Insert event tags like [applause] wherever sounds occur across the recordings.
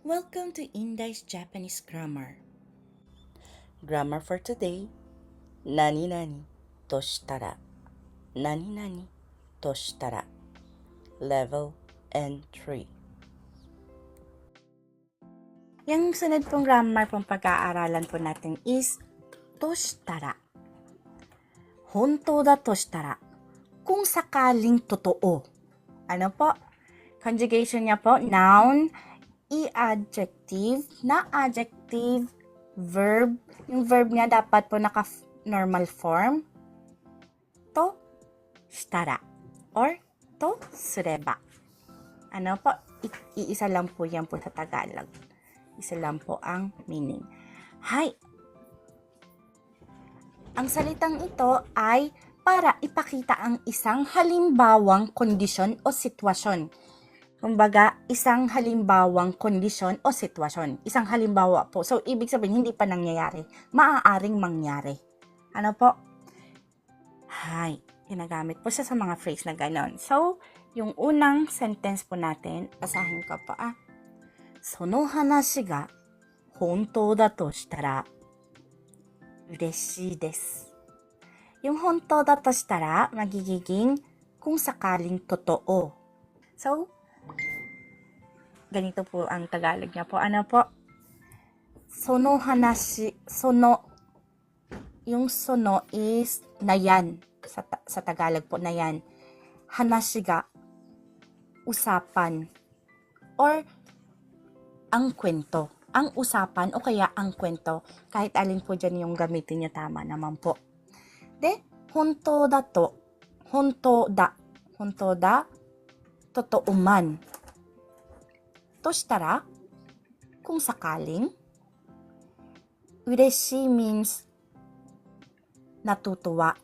Welcome to Indai's Japanese Grammar. Grammar for today. Nani nani to shitara. Nani nani to shitara. Level N3. Yung sunod pong grammar pong pag-aaralan po natin is to shitara. Honto da to shitara. Kung sakaling totoo. Ano po? Conjugation niya po, noun, i-adjective, na adjective, verb. Yung verb niya dapat po naka normal form. To shitara or to sureba. Ano po? Iisa lang po yan po sa Tagalog. Isa lang po ang meaning. Hi. Ang salitang ito ay para ipakita ang isang halimbawang kondisyon o sitwasyon Kumbaga, isang halimbawang kondisyon o sitwasyon. Isang halimbawa po. So, ibig sabihin, hindi pa nangyayari. Maaaring mangyari. Ano po? Hi. Ginagamit po siya sa mga phrase na ganon. So, yung unang sentence po natin, basahin ko po ah. その話が本当だとしたら嬉しいです。Yung 本当だとしたら magiging kung sakaling totoo. So, ganito po ang Tagalog niya po. Ano po? Sono hanashi, sono, yung sono is na yan. Sa, sa Tagalog po na yan. Hanashi ga, usapan. Or, ang kwento. Ang usapan o kaya ang kwento. Kahit alin po dyan yung gamitin niya tama naman po. De, honto da to. Honto da. Honto da. Totoo man. To shitara, kung sakaling, ureshi means natutuwa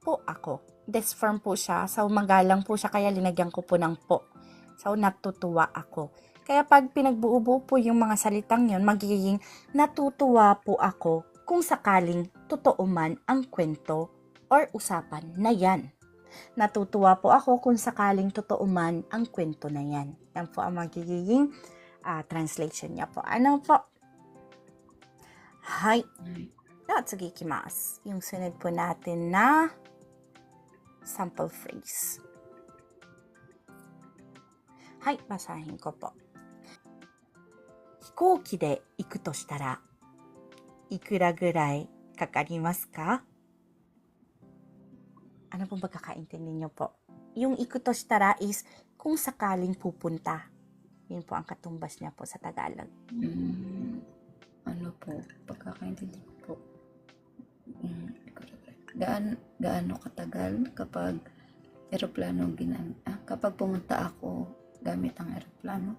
po ako. This form po siya. So, magalang po siya kaya linagyan ko po ng po. So, natutuwa ako. Kaya pag pinagbuo-buo po yung mga salitang yon magiging natutuwa po ako kung sakaling totoo man ang kwento or usapan na yan. Natutuwa po ako kung sakaling totoo man ang kwento na yan. Yan po ang magiging ah, translation niya po. Ano po? Hi. Natsugi ikimasu. Yung sunod po natin na sample phrase. Hi, basahin ko po. 飛行機で行くとしたらいくらぐらいかかりますか ano pong pagkakaintindi niyo po? Yung ikuto shitara is kung sakaling pupunta. Yun po ang katumbas niya po sa Tagalog. Mm, ano po, pagkakaintindi ko po. Mm, gaan, gaano katagal kapag eroplano ginamit? Ah, kapag pumunta ako gamit ang eroplano?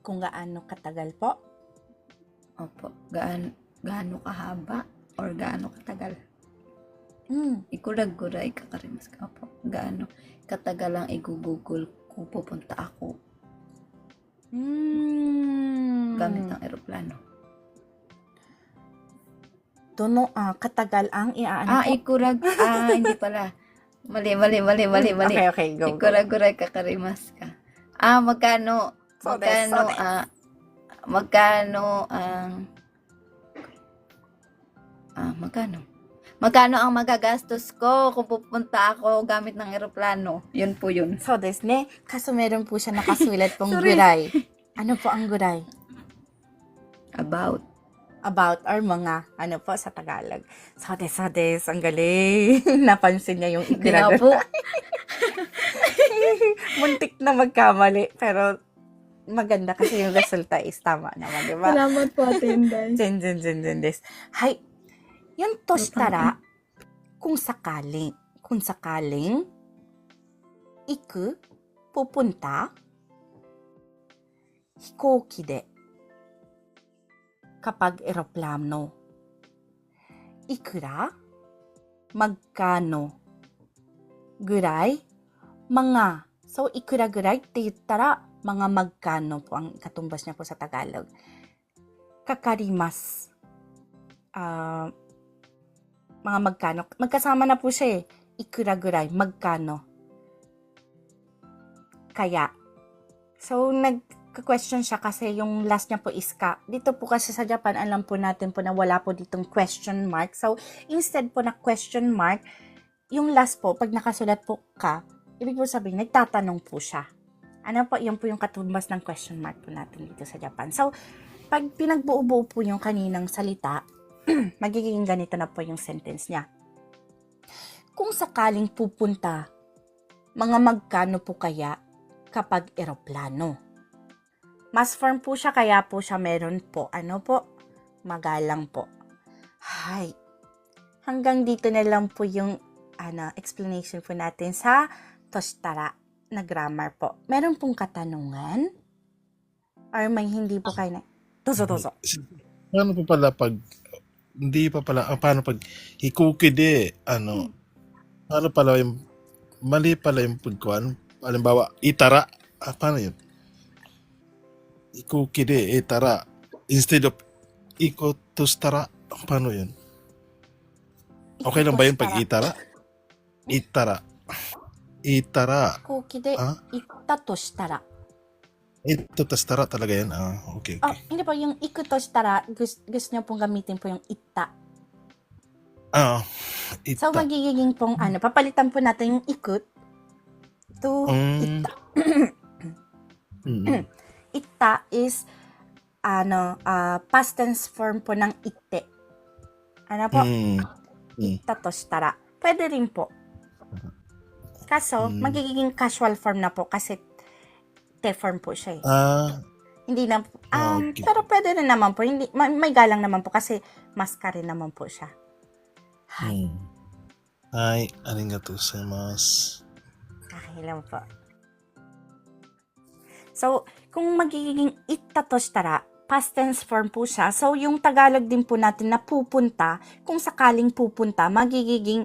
Kung gaano katagal po. Opo. Gaan, gaano kahaba or gaano katagal? Mm, Ikulag-guray kakarimas ka po. Gaano katagal ang igugugol kung pupunta ako mm, gamit ang eroplano? Dono, ah, katagal ang iaano Ah, ikurag. Ah, [laughs] hindi pala. Mali, mali, mali, mali, mali. Okay, okay, go. Ikura-guray kakarimas ka. Ah, magkano, So magkano, so ah, magkano ang, ah, magkano? Magkano ang magagastos ko kung pupunta ako gamit ng eroplano? Yun po yun. So des ne, kaso meron po siya nakasulat pong [laughs] Sorry. guray. Ano po ang guray? About. about or mga ano po sa Tagalog. Sodes, sodes, ang galing. [laughs] Napansin niya yung ikirago. po. [laughs] Muntik na magkamali, pero maganda kasi yung resulta is tama naman, di ba? Salamat po, Atenday. Jen, jen, jen, jen, des. Yun to shitara, kung sakaling, kung sakaling, iku, pupunta, hikoki de, kapag eroplano, ikura, magkano, guray, mga. So, ikura guray, titara, mga magkano po ang katumbas niya po sa Tagalog. Kakarimas. Ah, uh, mga magkano. Magkasama na po siya eh. Ikura guray, magkano. Kaya, So, nag-question siya kasi yung last niya po is ka. Dito po kasi sa Japan, alam po natin po na wala po ditong question mark. So, instead po na question mark, yung last po, pag nakasulat po ka, ibig po sabihin, nagtatanong po siya. Ano po, yun po yung katumbas ng question mark po natin dito sa Japan. So, pag pinagbuo-buo po yung kaninang salita, [clears throat] magiging ganito na po yung sentence niya. Kung sakaling pupunta, mga magkano po kaya kapag eroplano? Mas firm po siya, kaya po siya meron po, ano po, magalang po. Hay, hanggang dito na lang po yung ano, explanation po natin sa Toshtara na grammar po. Meron pong katanungan? Or may hindi po kayo na? Dozo, dozo. Paano pa pala pag hindi pa pala ah, paano pag hikukide ano paano pala yung mali pala yung pagkuhan? Halimbawa itara. Ah, paano yun? Hikukide itara. Instead of ikotustara paano yun? Okay lang ba yun pag itara? Itara. Itara. Kuki de ah? itta to shitara. Ito tastara talaga yan ah okay Oh, okay hindi po, yung iku to shitara, gusto, gusto niyo pong gamitin po yung itta. ah So, ita magiging pong ano, papalitan po natin yung ikut to Mm. itta. Mm. Itta is, ano, ah, past tense form po ng itte. Ano po? Mm. Mm. Itta to shitara. Pwede rin po. Kaso, Mm. magiging casual form na po kasi te form po siya eh. Ah, Hindi na, Ah, um, okay. pero pwede rin naman po. Hindi, may, may galang naman po kasi maska rin naman po siya. Hi. Hmm. Hi, arigatou gozaimasu. Okay lang po. So, kung magiging itta to shitara, past tense form po siya. So, yung Tagalog din po natin na pupunta, kung sakaling pupunta, magiging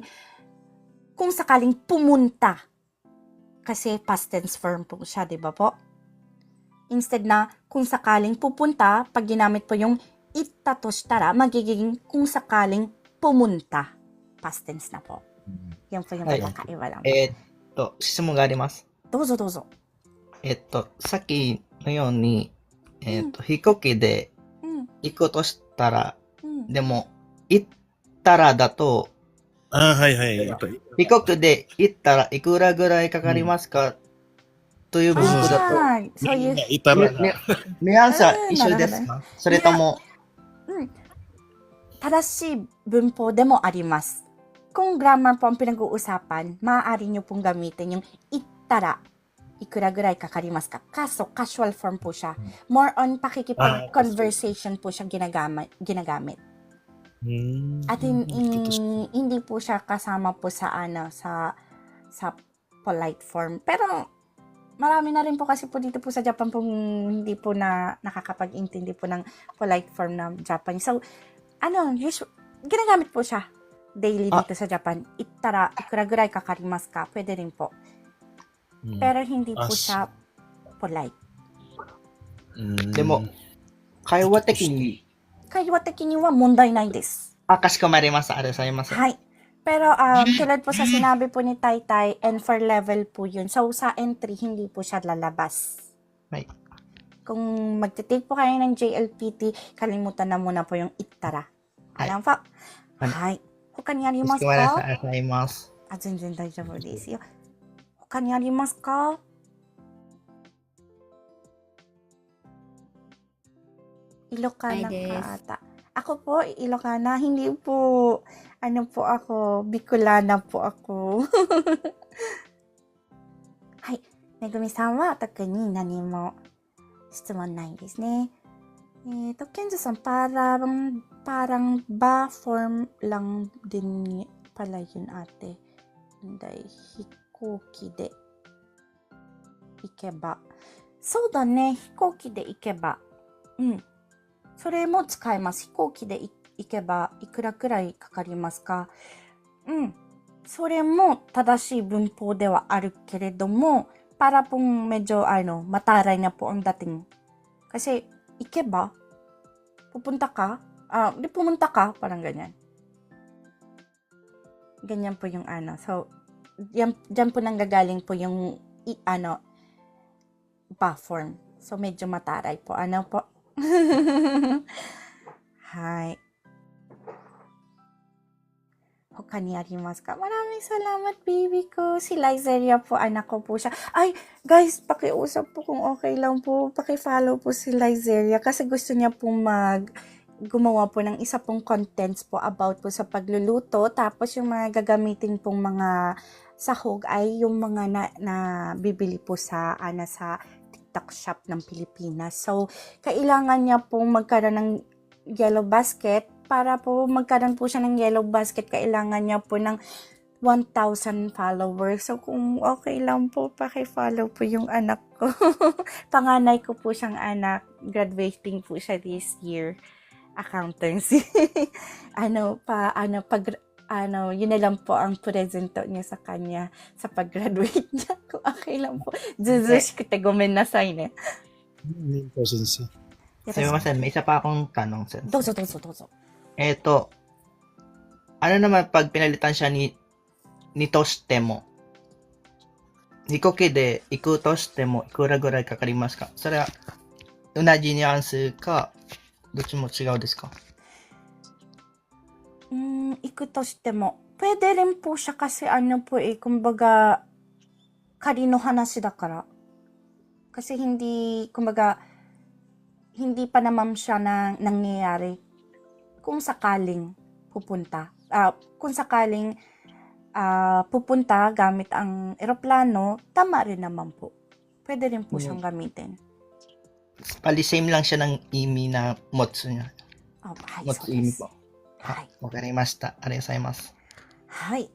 kung sakaling pumunta. Kasi past tense firm po siya, di ba po? Instead na kung sakaling pupunta, pag ginamit po yung itatostara, magiging kung sakaling pumunta. Past tense na po. Mm-hmm. Yan po yung pagkakaiba lang. Eto, sisimu ga arimasu. Dozo, dozo. Eto, saki no yon ni, eto, mm. hikoki de, mm. ikoto shitara, mm. demo, ittara da to, あはいはい。ピコックで行ったらいくらぐらいかかりますか、うん、という文句だと。そういう。いたらね、目安は一緒ですか、それとも、うん。正しい文法でもあります。Kung grammar po ang pinag-uusapan, maaari nyo pong gamitin yung itara. Ikura guray kakarimas ka. Kaso, casual form po siya. More on pakikipag-conversation po siya ginagamit. Hmm. At hin- Ito- hin- hindi po siya kasama po sa ano, sa sa polite form. Pero marami na rin po kasi po dito po sa Japan po hindi po na nakakapag-intindi po ng polite form na Japanese. So, ano, usual, ginagamit po siya daily Ah. dito sa Japan. Ittara, ikura guray kakarimasu ka? Pwede rin po. Hmm. Pero hindi po As- siya polite. Hmm. でも、会話的に、 Kaya wataki ni wa mondai nai desu. あ、かしこまりました。ありがとうございます。 Hi. Pero um, tulad po sa sinabi po ni Tai Tai, and for level po yun. So sa entry, hindi po siya lalabas. Right. Kung magte-take po kayo ng JLPT, kalimutan na muna po yung ittara. Hi. Alam po? Hi. Hi. 他にありかますしこまりました。かありがとうございます。あ、全然大丈夫ですよ。他にありますか Ilocana Hi, Des. ka ata. Ako po, Ilocana. Hindi po, ano po ako, Bicolana po ako. [laughs] はい。めぐみさんは特に何も質問ないですね。えっ、と、ケンズさん、parang, parang ba form lang din pala yun ate. Hindi, hikoki de ikeba. そうだね、飛行機で行けば。うん。 それも使えます。飛行機で行けばいくらくらいかかりますか？うん。それも正しい文法ではあるけれども、パラポンメジョアイノ、またライナポンダティン。かし、行けば？ポポンタカ？あ、リポムンタカ？パランガニャン。ガニャンポンアナ。そう。ジャンプナンガガリンポヨン、イアナ、バフォン。そう、メジョマタライポアナポ。Hi. Hoka ni arimasu ka? Maraming salamat, baby ko. Si Lizeria po, anak ko po siya. Ay, guys, pakiusap po kung okay lang po. Pakifollow po si Lizeria kasi gusto niya po gumawa po ng isa pong contents po about po sa pagluluto. Tapos yung mga gagamitin pong mga sahog ay yung mga na, na bibili po sa ana sa TikTok shop ng Pilipinas. So, kailangan niya pong magkaroon ng yellow basket. Para po magkaroon po siya ng yellow basket, kailangan niya po ng 1,000 followers. So, kung okay lang po, pakifollow po yung anak ko. [laughs] Panganay ko po siyang anak. Graduating po siya this year. Accountancy. [laughs] ano pa, ano, pag, ano, yun na lang po ang presento niya sa kanya sa pag-graduate niya. [laughs] Kung okay lang po. Zuzush kita gomen na sa ine. Hindi po, sensei. Sabi mo, may isa pa akong tanong, sen. Dozo, dozo, dozo. Eto, ano naman pag pinalitan siya ni ni Tostemo? Nikoke de iku tostemo ikura gurai kakarimasu ka? Sora, unaji ni ansu ka, dochi mo chigau desu ka? か、どっちも違うですか Mm, ikuto shite mo. Pwede rin po siya kasi ano po eh, kumbaga, karino hanashi da kara. Kasi hindi, kumbaga, hindi pa naman siya na nangyayari kung sakaling pupunta. Ah, kung sakaling ah, pupunta gamit ang eroplano, tama rin naman po. Pwede rin po siyang gamitin. Pali same lang siya ng imi na motsu niya. Oh, ay, Motsu so imi yes. po. Hi. わかりました。ありがとうございます。はい。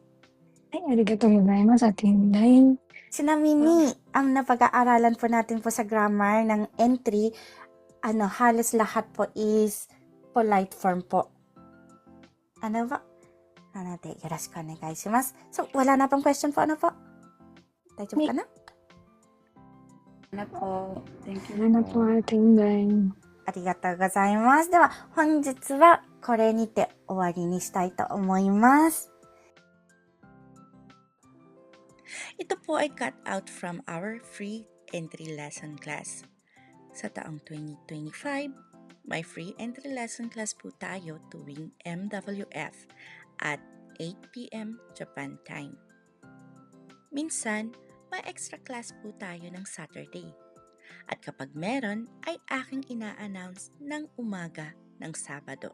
はい、ありがとうございます。アテンダイン。 Sinamini, ang napag-aaralan po natin po sa grammar ng entry, ano, halos lahat po is polite form po. Ano ba? Ano natin, yoroshiku onegai shimasu. So, wala na pang question po, ano po? Daijoubu ka na? Ano po? Thank you 7poアテンダイン。ありがとうございます。では、本日は これにて終わりにしたいと思います。Ito po ay cut out from our free entry lesson class. Sa taong 2025, may free entry lesson class po tayo tuwing MWF at 8pm Japan time. Minsan, may extra class po tayo ng Saturday. At kapag meron, ay aking ina-announce ng umaga ng Sabado.